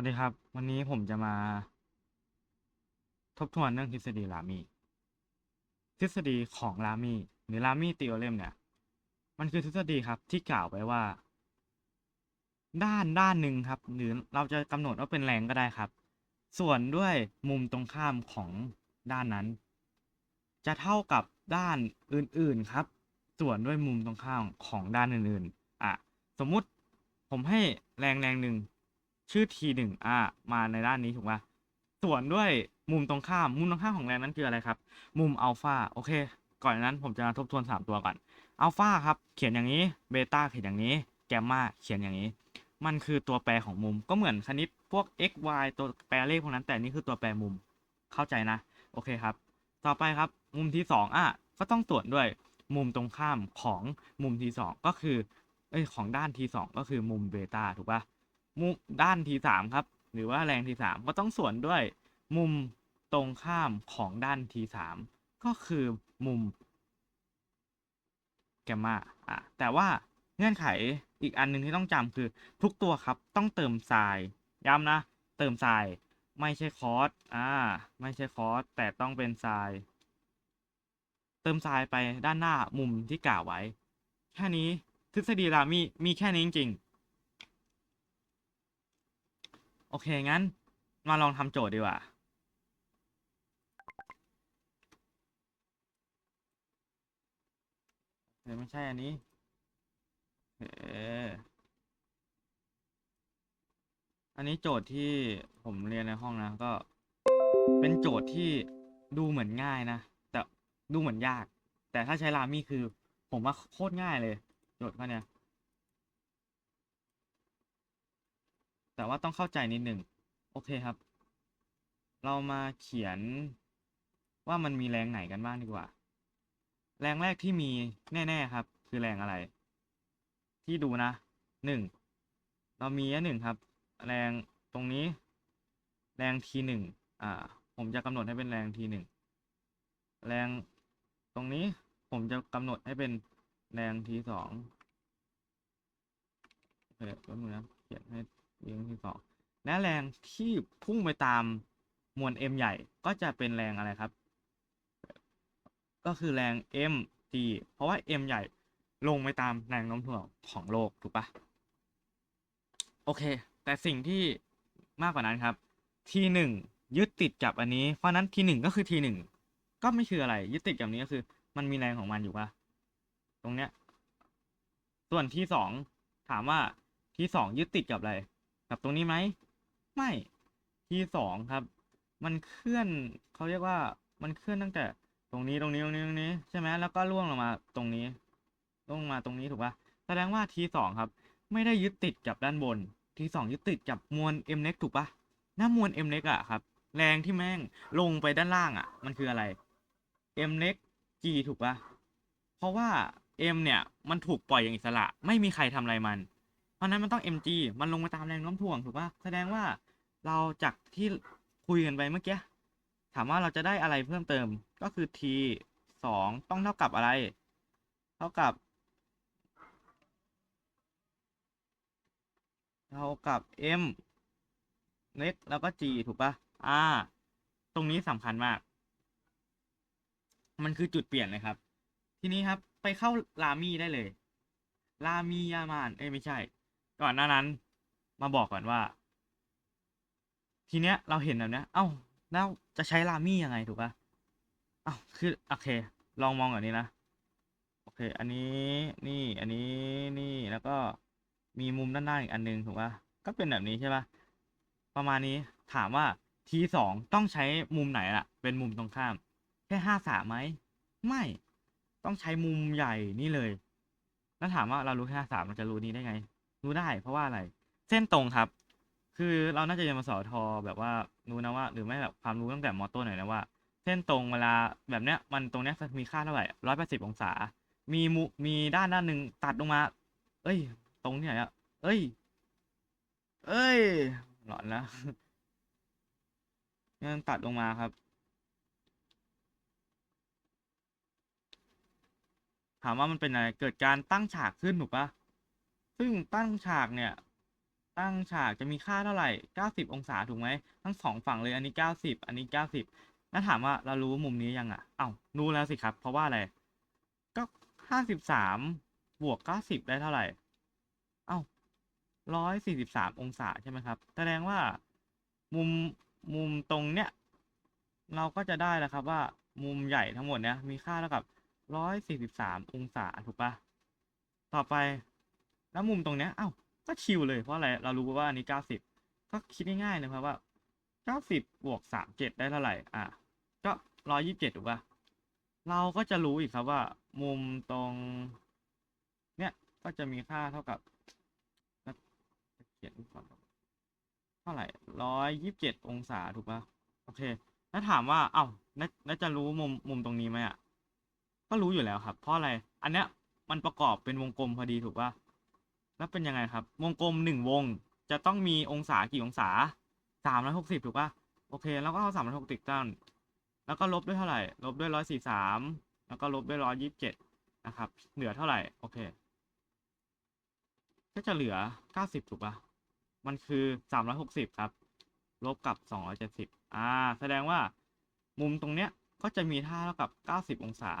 วัสดีครับ วันนี้ผมจะมา ทบทวนเรื่องทฤษฎีรามี ทฤษฎีของรามี หรือรามีติโอเรมเนี่ย มันคือทฤษฎีครับที่กล่าวไว้ว่า ด้านด้านหนึ่งครับ หรือเราจะกำหนดว่าเป็นแรงก็ได้ครับ ส่วนด้วยมุมตรงข้ามของด้านนั้น จะเท่ากับด้านอื่นๆครับ ส่วนด้วยมุมตรงข้ามของด้านอื่นๆอะสมมุติผมให้แรงแรงหนึ่ง ชื่อ t หนึ่งอะมาในด้านนี้ถูกปะส่วนด้วยมุมตรงข้าม มุมตรงข้ามของแรงนั้นคืออะไรครับ มุมอัลฟาโอเค ก่อนนั้นผมจะมาทบทวน 3 ตัวก่อนอัลฟาครับ เขียนอย่างนี้เบต้าเขียนอย่างนี้แกมมาเขียนอย่างนี้ มันคือตัวแปรของมุมก็เหมือนคณิตพวก x y ตัวแปรเลขพวกนั้นแต่นี่คือตัวแปรมุมเข้าใจนะ โอเคครับ ต่อไปครับมุมที่สองอะก็ต้องส่วนด้วยมุมตรงข้ามของมุมที่สองก็คือเอ้ยของด้านที่สองก็คือมุมเบต้าถูกป่ะ มุมด้านทีสามครับ หรือว่าแรงทีสามก็ต้องส่วนด้วยมุมตรงข้ามของด้านทีสามก็คือมุมแกมมาอะแต่ว่าเงื่อนไขอีกอันหนึ่งที่ต้องจำคือทุกตัวครับต้องเติมไซน์ย้ำนะ เติมไซน์ไม่ใช่คอสอ่า ไม่ใช่คอสแต่ต้องเป็นไซน์เติมไซน์ไปด้านหน้ามุมที่กล่าวไว้ แค่นี้ทฤษฎีรามีมีแค่นี้จริงๆ โอเค งั้น มาลองทำโจทย์ดีกว่าเฮ้ยไม่ใช่อันนี้ เอออันนี้โจทย์ที่ผมเรียนในห้องนะ ก็ เป็นโจทย์ที่ดูเหมือนง่ายนะ แต่ดูเหมือนยาก แต่ถ้าใช้รามี่คือ ผมว่าโคตรง่ายเลย โจทย์ข้อเนี้ย แต่ว่าต้องเข้าใจนิดหนึ่งโอเคครับ เรามาเขียนว่ามันมีแรงไหนกันบ้างดีกว่า แรงแรกที่มีแน่ ๆครับ คือแรงอะไร ที่ดูนะหนึ่งเรามีอันหนึ่งครับ แรงตรงนี้ แรงทีหนึ่งอ่า ผมจะกำหนดให้เป็นแรงทีหนึ่งแรงตรงนี้ผมจะกำหนดให้เป็นแรงทีสองเคแป๊บนึงนะเขียนให้ เรียงที่สองและแรงที่พุ่งไปตามมวล m ใหญ่ก็จะเป็นแรงอะไรครับ ก็คือแรง m g เพราะว่า m ใหญ่ลงไปตามแรงโน้มถ่วงของโลกถูกปะโอเค แต่สิ่งที่มากกว่านั้นครับ t หนึ่งยึดติดกับอันนี้ เพราะนั้น t หนึ่งก็คือ t หนึ่งก็ไม่คืออะไร ยึดติดกับนี้ก็คือ มันมีแรงของมันอยู่ปะตรงเนี้ยส่วน t สองถามว่า t สองยึดติดกับอะไร กับตรงนี้ไหม ไม่ t สองครับ มันเคลื่อนเขาเรียกว่ามันเคลื่อนตั้งแต่ตรงนี้ตรงนี้ตรงนี้ตรงนี้ใช่ไหมแล้วก็ล่วงลงมาตรงนี้ล่วงมาตรงนี้ถูกปะแสดงว่า t สองครับ ไม่ได้ยึดติดกับด้านบน t สองยึดติดกับมวล m เล็กถูกปะหน้ามวล m เล็กอะครับ แรงที่แม่งลงไปด้านล่างอะมันคืออะไร m เล็ก g ถูกปะเพราะว่า m เนี่ยมันถูกปล่อยอย่างอิสระ ไม่มีใครทำอะไรมัน เพราะนั้นมันต้อง mg มันลงมาตามแรงโน้มถ่วงถูกปะแสดงว่าเราจากที่คุยกันไปเมื่อกี้ถามว่าเราจะได้อะไรเพิ่มเติมก็คือ t สองต้องเท่ากับอะไร เท่ากับ เท่ากับ m เล็กแล้วก็ g ถูกปะอ่า ตรงนี้สำคัญมาก มันคือจุดเปลี่ยนเลยครับ ทีนี้ครับไปเข้ารามีได้เลยรามียามาน เอ้ยไม่ใช่ ก่อนหน้านั้น มาบอกก่อนว่า ทีเนี้ยเราเห็นแบบเนี้ย เอ้า แล้วจะใช้รามี่ยังไงถูกปะเอ้าคือโอเค ลองมองแบบนี้นะ โอเค อันนี้นี่อันนี้นี่แล้วก็มีมุมด้านหน้าอีกอันนึงถูกปะก็เป็นแบบนี้ใช่ป่ะประมาณนี้ถามว่าทีสองต้องใช้มุมไหนล่ะ เป็นมุมตรงข้าม แค่ห้าสามไหมไม่ต้องใช้มุมใหญ่นี่เลย แล้วถามว่าเรารู้แค่ห้าสามเราจะรู้นี้ได้ไง รู้ได้ เพราะว่าอะไร เส้นตรงครับ คือเราน่าจะเรียนมาสอทอแบบว่ารู้นะว่า หรือไม่แบบความรู้ตั้งแต่มอต้นหน่อยนะว่า เส้นตรงเวลาแบบเนี้ยมันตรงเนี้ยมีค่าเท่าไหร่ร้อยแปดสิบองศา มีมุมีด้านด้านหนึ่งตัดลงมา เอ้ย ตรงที่ไหนอะเอ้ย เอ้ย หลอนแล้วมันตัดลงมาครับ ถามว่ามันเป็นอะไร เกิดการตั้งฉากขึ้นถูกปะ ซึ่งตั้งฉากเนี่ย ตั้งฉากจะมีค่าเท่าไหร่ 90 องศาถูกไหม ทั้งสองฝั่งเลย อันนี้ 90 อันนี้ 90 แล้วถามว่าเรารู้มุมนี้ยังอะ เอ้ารู้แล้วสิครับ เพราะว่าอะไร ก็ 53 บวก 90 ได้เท่าไหร่ เอ้า143 องศาใช่ไหมครับ แสดงว่ามุมมุมตรงเนี้ย เราก็จะได้แล้วครับว่ามุมใหญ่ทั้งหมดเนี้ยมีค่าเท่ากับ 143 องศาถูกปะต่อไป แล้วมุมตรงเนี้ยเอ้าก็ชิวเลยเพราะอะไรเรารู้ว่าอันนี้90ก็คิดง่ายๆนะครับว่า90บบวก37ได้เท่าไหร่อะก็127ถูกปะเราก็จะรู้อีกครับว่า มุมตรง เนี้ยก็จะมีค่าเท่ากับเขียนก่อนเท่าไหร่127องศาถูกปะโอเค แล้วถามว่า เอ้าแล้วแล้วจะรู้มุมมุมตรงนี้ไหมอะก็รู้อยู่แล้วครับ เพราะอะไร อันเนี้ยมันประกอบเป็นวงกลมพอดีถูกปะ แล้วเป็นยังไงครับ วงกลมหนึ่งวงจะต้องมีองศากี่องศาสามร้อยหกสิบถูกปะโอเค แล้วก็เอาสามร้อยหกสิบตั้งแล้วก็ลบด้วยเท่าไหร่ ลบด้วยร้อยสี่สามแล้วก็ลบด้วยร้อยยี่สิบเจ็ดนะครับ เหลือเท่าไหร่ โอเค ก็จะเหลือเก้าสิบถูกปะมันคือสามร้อยหกสิบครับ ลบกับสองร้อยเจ็ดสิบอ่า แสดงว่ามุมตรงเนี้ยก็จะมีท่าเท่ากับเก้าสิบองศา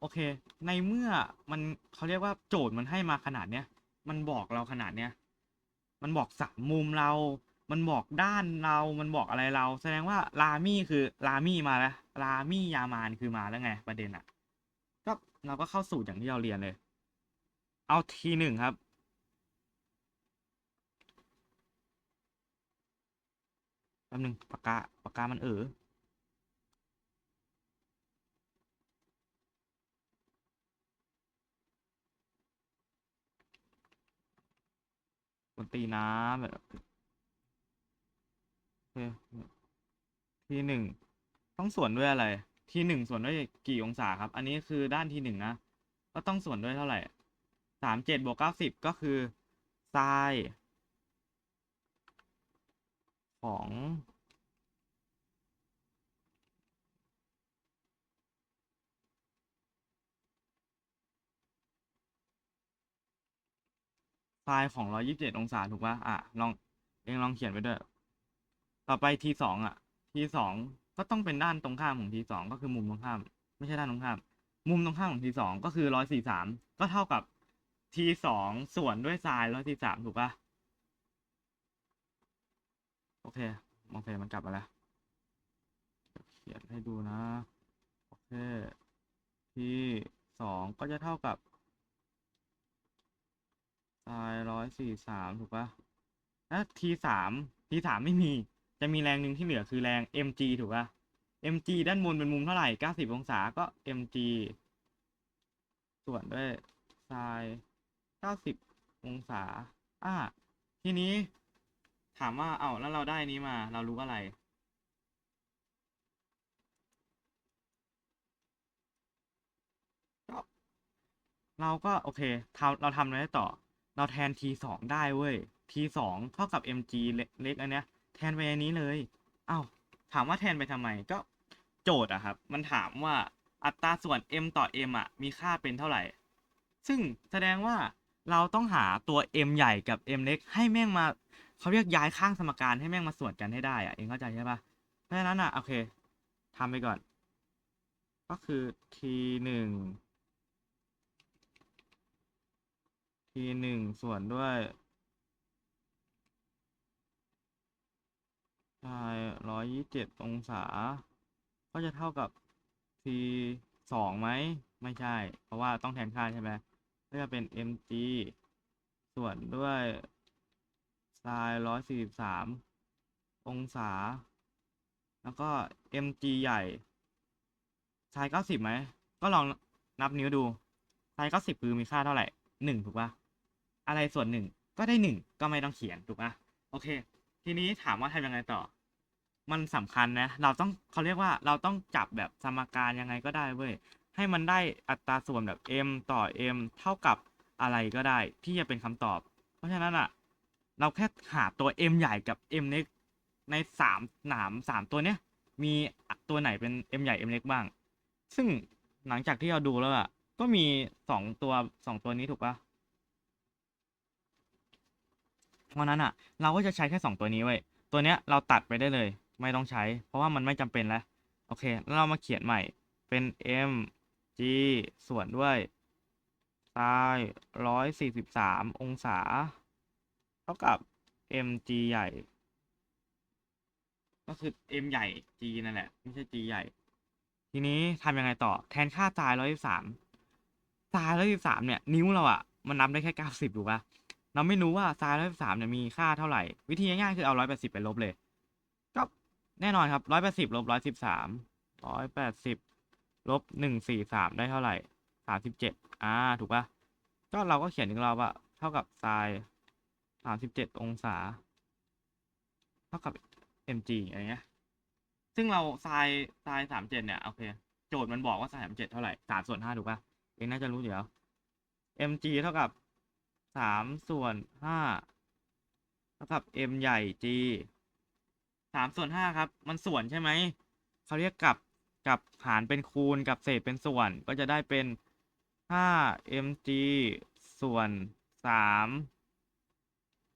โอเค ในเมื่อมันเขาเรียกว่าโจทย์มันให้มาขนาดเนี้ย มันบอกเราขนาดเนี้ย มันบอกสามมุมเรา มันบอกด้านเรา มันบอกอะไรเรา แสดงว่าลามี่คือลามี่มาแล้ว ลามี่ยามานคือมาแล้วไง ประเด็นอะ ก็เราก็เข้าสูตรอย่างที่เราเรียนเลย เอาทีหนึ่งครับ แป๊บนึงปากกาปากกามันเออ กวนตีน้ำแบบทีหนึ่งต้องส่วนด้วยอะไร ทีหนึ่งส่วนด้วยกี่องศาครับ อันนี้คือด้านทีหนึ่งนะ ก็ต้องส่วนด้วยเท่าไหร่สามเจ็ดบวกเก้าสิบก็คือไซน์ของ ไซน์ของร้อยยี่สิบเจ็ดองศาถูกปะอะ ลองเองลองเขียนไปด้วย ต่อไปทีสองอะ ทีสองก็ต้องเป็นด้านตรงข้ามของทีสองก็คือมุมตรงข้าม ไม่ใช่ด้านตรงข้าม มุมตรงข้ามของทีสองก็คือร้อยสี่สามก็เท่ากับทีสองส่วนด้วยไซน์ร้อยสี่สามถูกปะโอเคโอเคมันกลับมาแล้ว เขียนให้ดูนะ โอเค ทีสองก็จะเท่ากับ ไซน์ร้อยสี่สามถูกปะแล้วทีสามทีสามไม่มี จะมีแรงหนึ่งที่เหลือคือแรง mg ถูกปะ mg ด้านบนเป็นมุมเท่าไหร่เก้าสิบองศาก็ mg ส่วนด้วยไซน์เก้าสิบองศา อ่าทีนี้ ถามว่าเอ้าแล้วเราได้นี้มา เรารู้อะไรเราก็โอเคทำเราทำอะไรได้ต่อ เราแทน t 2ได้เว้ย t 2เท่ากับ mg เล็กอันเนี้ย แทนไปอันนี้เลย เอา้า ถามว่าแทนไปทำไม ก็โจทย์อะครับ มันถามว่าอัตราส่วน m ต่อ m อะมีค่าเป็นเท่าไหร่ ซึ่งแสดงว่าเราต้องหาตัว m ใหญ่กับ m เล็กให้แม่งมาเขาเรียกย้ายข้างสมการให้แม่งมาส่วนกันให้ได้อะเองเข้าใจใช่ปะเพราะฉะนั้นอะโอเคทำไปก่อน ก็คือ t 1 ทีหนึ่งส่วนด้วยพายร้อยยี่สิบเจ็ดองศา ก็จะเท่ากับ c สองไหม ไม่ใช่ เพราะว่าต้องแทนค่าใช่ไหมก็จะเป็น mg ส่วนด้วยไซน์ร้อยสี่สิบสามองศา แล้วก็ mg ใหญ่ไซน์เก้าสิบไหม ก็ลองนับนิ้วดูไซน์เก้าสิบคือมีค่าเท่าไหร่หนึ่งถูกปะ อะไรส่วนหนึ่งก็ได้หนึ่งก็ไม่ต้องเขียนถูกปะโอเค ทีนี้ถามว่าทำยังไงต่อ มันสำคัญนะ เราต้องเขาเรียกว่าเราต้องจับแบบสมการยังไงก็ได้เว้ยให้มันได้อัตราส่วนแบบ m ต่อ m เท่ากับอะไรก็ได้ ที่จะเป็นคำตอบ เพราะฉะนั้นอะเราแค่หาตัว m ใหญ่กับ m เล็กในสามหนามสามตัวเนี้ยมีตัวไหนเป็น m ใหญ่ m เล็กบ้าง ซึ่งหลังจากที่เราดูแล้วอะก็มีสองตัวสองตัวนี้ถูกปะ เพราะนั้นอะ เราก็จะใช้แค่สองตัวนี้ไว้ ตัวเนี้ยเราตัดไปได้เลย ไม่ต้องใช้ เพราะว่ามันไม่จำเป็นแล้ว โอเค แล้วเรามาเขียนใหม่ เป็น m g ส่วนด้วย sin ร้อยสี่สิบสามองศา เท่ากับ m g ใหญ่ ก็คือ m ใหญ่ g นั่นแหละ ไม่ใช่ g ใหญ่ ทีนี้ทำยังไงต่อ แทนค่า sin ร้อยสิบสาม sin ร้อยสามเนี่ย นิ้วเราอะมันนับได้แค่เก้าสิบถูกปะ เราไม่รู้ว่า sin ร้อยสามเนี่ยมีค่าเท่าไหร่ วิธีง่ายๆคือเอาร้อยแปดสิบไปลบเลย ก็แน่นอนครับร้อยแปดสิบลบร้อยสิบสามร้อยแปดสิบลบหนึ่งสี่สามได้เท่าไหร่สามสิบเจ็ดอ่าถูกปะก็เราก็เขียนอีกรอบว่าเท่ากับ sin สามสิบเจ็ดองศา เท่ากับ mg อะไรเงี้ย ซึ่งเรา sin sin สามเจ็ดเนี่ยโอเคโจทย์มันบอกว่า sin สามเจ็ดเท่าไหร่สามส่วนห้าถูกปะเองน่าจะรู้อยู่แล้ว mg เท่ากับ สามส่วนห้าเท่ากับ m ใหญ่ g สามส่วนห้าครับ มันส่วนใช่ไหม เขาเรียกกับกับหารเป็นคูณกับเศษเป็นส่วน ก็จะได้เป็นห้า mg ส่วนสาม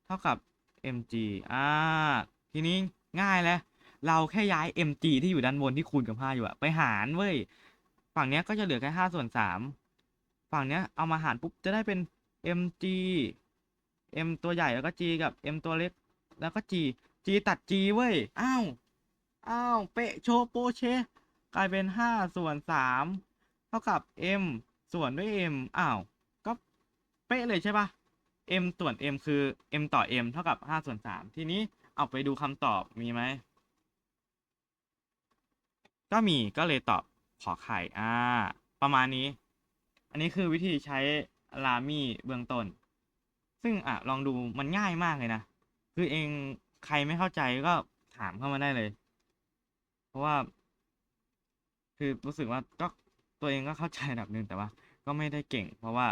เท่ากับ mg อ่า ทีนี้ง่ายแล้ว เราแค่ย้าย mg ที่อยู่ด้านบนที่คูณกับห้าอยู่อะไปหารเว้ย ฝั่งเนี้ยก็จะเหลือแค่ห้าส่วนสามฝั่งเนี้ยเอามาหารปุ๊บจะได้เป็น mg m ตัวใหญ่แล้วก็ g กับ m ตัวเล็ก แล้วก็ g g ตัด g เว้ย อ้าว อ้าว เปะโชโปเช กลายเป็นห้าส่วนสามเท่ากับ m ส่วนด้วย m อ้าว ก็เป๊ะเลยใช่ปะ m ส่วน m คือ m ต่อ m เท่ากับห้าส่วนสามทีนี้เอาไปดูคำตอบมีไหม ก็มีก็เลยตอบขอไข่อ่า ประมาณนี้ อันนี้คือวิธีใช้ ลามี่เบื้องต้น ซึ่งอะลองดูมันง่ายมากเลยนะ คือเองใครไม่เข้าใจก็ถามเข้ามาได้เลย เพราะว่า คือรู้สึกว่าก็ตัวเองก็เข้าใจระดับหนึ่งแต่ว่า ก็ไม่ได้เก่ง เพราะว่า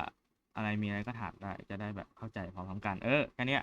อะไรมีอะไรก็ถามได้จะได้แบบเข้าใจพร้อมๆกัน เออแค่นี้